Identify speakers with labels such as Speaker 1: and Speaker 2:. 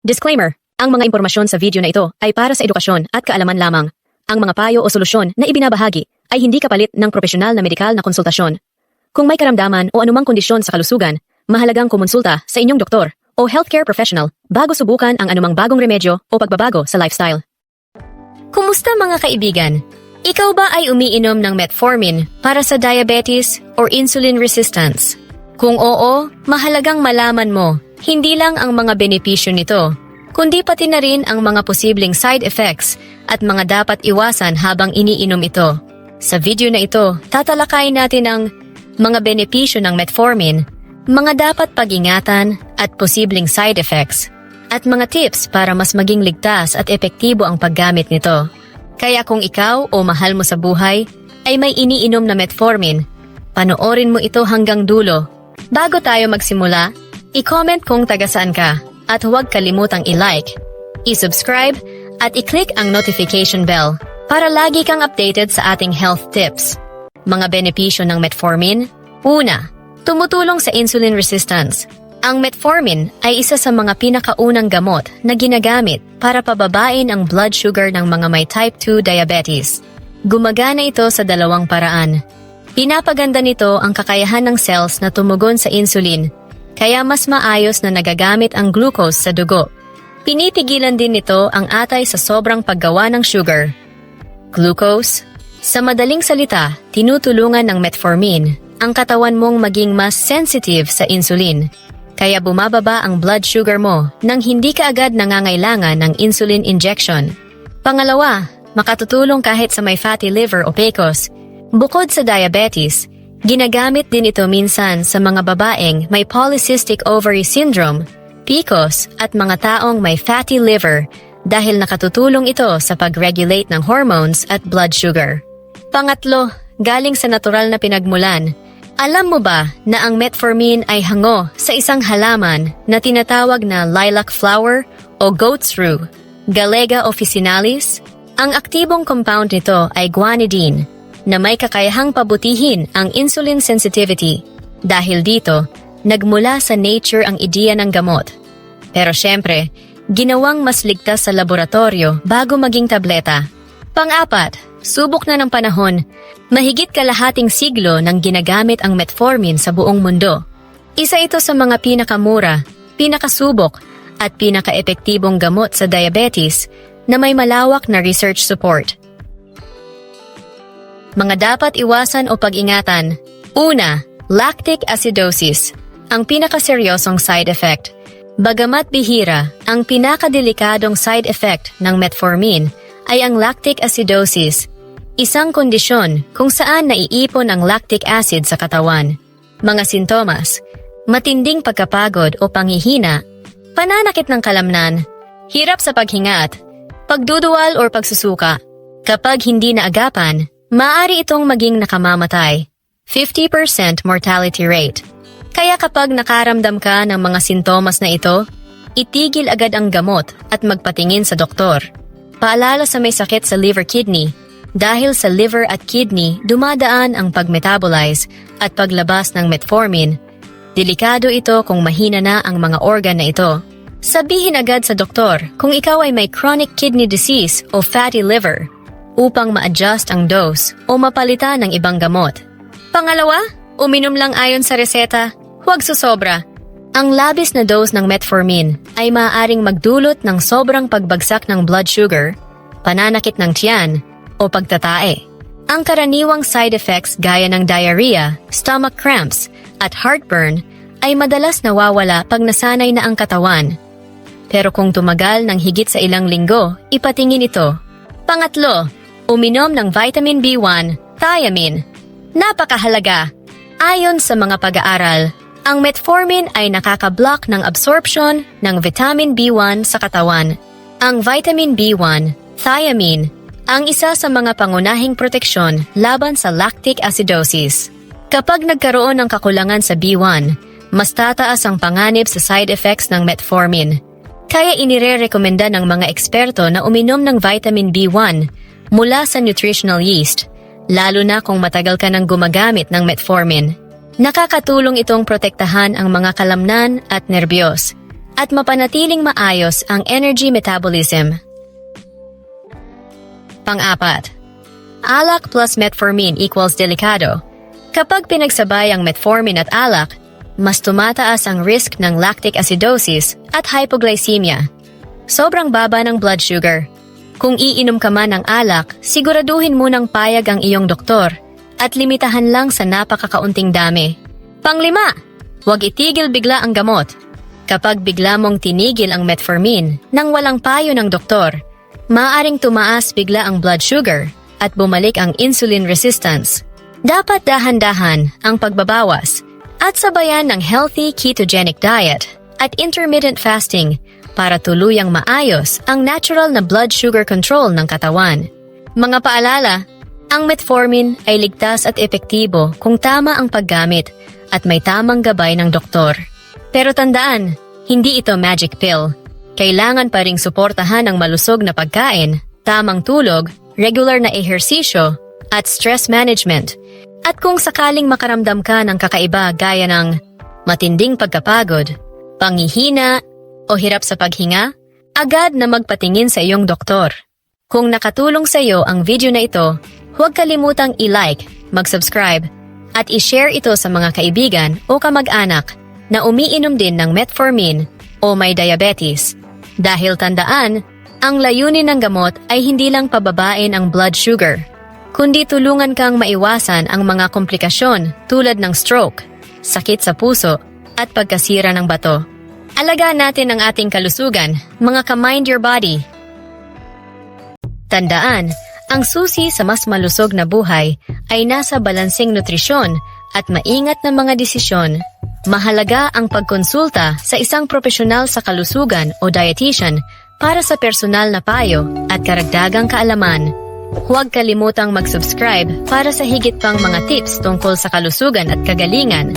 Speaker 1: Disclaimer, ang mga impormasyon sa video na ito ay para sa edukasyon at kaalaman lamang. Ang mga payo o solusyon na ibinabahagi ay hindi kapalit ng profesional na medikal na konsultasyon. Kung may karamdaman o anumang kondisyon sa kalusugan, mahalagang kumonsulta sa inyong doktor o healthcare professional bago subukan ang anumang bagong remedyo o pagbabago sa lifestyle. Kumusta mga kaibigan? Ikaw ba ay umiinom ng metformin para sa diabetes or insulin resistance? Kung oo, mahalagang malaman mo, hindi lang ang mga benepisyo nito, kundi pati na rin ang mga posibleng side effects at mga dapat iwasan habang iniinom ito. Sa video na ito, tatalakayin natin ang mga benepisyo ng metformin, mga dapat pag-ingatan at posibleng side effects, at mga tips para mas maging ligtas at epektibo ang paggamit nito. Kaya kung ikaw o mahal mo sa buhay ay may iniinom na metformin, panoorin mo ito hanggang dulo. Bago tayo magsimula, i-comment kung taga saan ka at huwag kalimutang i-like, i-subscribe at i-click ang notification bell para lagi kang updated sa ating health tips. Mga benepisyo ng metformin? Una, tumutulong sa insulin resistance. Ang metformin ay isa sa mga pinakaunang gamot na ginagamit para pababain ang blood sugar ng mga may type 2 diabetes. Gumagana ito sa dalawang paraan. Pinapaganda nito ang kakayahan ng cells na tumugon sa insulin, kaya mas maayos na nagagamit ang glucose sa dugo. Pinipigilan din nito ang atay sa sobrang paggawa ng sugar. Glucose? Sa madaling salita, tinutulungan ng metformin ang katawan mong maging mas sensitive sa insulin. Kaya bumababa ang blood sugar mo nang hindi ka agad nangangailangan ng insulin injection. Pangalawa, makatutulong kahit sa may fatty liver o PCOS. Bukod sa diabetes, ginagamit din ito minsan sa mga babaeng may polycystic ovary syndrome, PCOS at mga taong may fatty liver dahil nakatutulong ito sa pag-regulate ng hormones at blood sugar. Pangatlo, galing sa natural na pinagmulan, alam mo ba na ang metformin ay hango sa isang halaman na tinatawag na lilac flower o goat's rue, Galega officinalis? Ang aktibong compound nito ay guanidine na may kakayahang pabutihin ang insulin sensitivity. Dahil dito, nagmula sa nature ang ideya ng gamot. Pero syempre, ginawang mas ligtas sa laboratorio bago maging tableta. Pang-apat, subok na ng panahon, mahigit kalahating siglo nang ginagamit ang metformin sa buong mundo. Isa ito sa mga pinakamura, pinakasubok, at pinakaepektibong gamot sa diabetes na may malawak na research support. Mga dapat iwasan o pag-ingatan. Una, lactic acidosis, ang pinakaseryosong side effect. Bagamat bihira, ang pinakadelikadong side effect ng metformin ay ang lactic acidosis, isang kondisyon kung saan naiipon ang lactic acid sa katawan. Mga sintomas, matinding pagkapagod o panghihina, pananakit ng kalamnan, hirap sa paghingat, pagduduwal o pagsusuka. Kapag hindi naagapan, maaari itong maging nakamamatay, 50% mortality rate. Kaya kapag nakaramdam ka ng mga sintomas na ito, itigil agad ang gamot at magpatingin sa doktor. Paalala sa may sakit sa liver kidney, dahil sa liver at kidney dumadaan ang pagmetabolize at paglabas ng metformin. Delikado ito kung mahina na ang mga organ na ito. Sabihin agad sa doktor kung ikaw ay may chronic kidney disease o fatty liver upang ma-adjust ang dose o mapalitan ng ibang gamot. Pangalawa, uminom lang ayon sa reseta, huwag susobra. Ang labis na dose ng metformin ay maaaring magdulot ng sobrang pagbagsak ng blood sugar, pananakit ng tiyan, o pagtatae. Ang karaniwang side effects gaya ng diarrhea, stomach cramps, at heartburn ay madalas nawawala pag nasanay na ang katawan. Pero kung tumagal ng higit sa ilang linggo, ipatingin ito. Pangatlo, uminom ng vitamin B1, thiamine. Napakahalaga. Ayon sa mga pag-aaral, ang metformin ay nakaka-block ng absorption ng vitamin B1 sa katawan. Ang vitamin B1, thiamine, ang isa sa mga pangunahing proteksyon laban sa lactic acidosis. Kapag nagkaroon ng kakulangan sa B1, mas tataas ang panganib sa side effects ng metformin. Kaya inire-rekomenda ng mga eksperto na uminom ng vitamin B1 mula sa nutritional yeast, lalo na kung matagal ka nang gumagamit ng metformin. Nakakatulong itong protektahan ang mga kalamnan at nerbiyos at mapanatiling maayos ang energy metabolism. Pang-apat, alak plus metformin equals delikado. Kapag pinagsabay ang metformin at alak, mas tumataas ang risk ng lactic acidosis at hypoglycemia. Sobrang baba ng blood sugar. Kung iinom ka man ng alak, siguraduhin munang payag ang iyong doktor at limitahan lang sa napakakaunting dami. Panglima, huwag itigil bigla ang gamot. Kapag bigla mong tinigil ang metformin nang walang payo ng doktor, maaring tumaas bigla ang blood sugar at bumalik ang insulin resistance. Dapat dahan-dahan ang pagbabawas at sabayan ng healthy ketogenic diet at intermittent fasting para tuluyang maayos ang natural na blood sugar control ng katawan. Mga paalala, ang metformin ay ligtas at epektibo kung tama ang paggamit at may tamang gabay ng doktor. Pero tandaan, hindi ito magic pill. Kailangan pa ring suportahan ang malusog na pagkain, tamang tulog, regular na ehersisyo, at stress management. At kung sakaling makaramdam ka ng kakaiba gaya ng matinding pagkapagod, pangihina, o hirap sa paghinga, agad na magpatingin sa iyong doktor. Kung nakatulong sa iyo ang video na ito, huwag kalimutang i-like, mag-subscribe, at i-share ito sa mga kaibigan o kamag-anak na umiinom din ng metformin o may diabetes. Dahil tandaan, ang layunin ng gamot ay hindi lang pababain ang blood sugar, kundi tulungan kang maiwasan ang mga komplikasyon tulad ng stroke, sakit sa puso, at pagkasira ng bato. Alagaan natin ang ating kalusugan, mga ka-mind your body. Tandaan, ang susi sa mas malusog na buhay ay nasa balansing nutrisyon at maingat na mga desisyon. Mahalaga ang pagkonsulta sa isang profesional sa kalusugan o dietitian para sa personal na payo at karagdagang kaalaman. Huwag kalimutang mag-subscribe para sa higit pang mga tips tungkol sa kalusugan at kagalingan.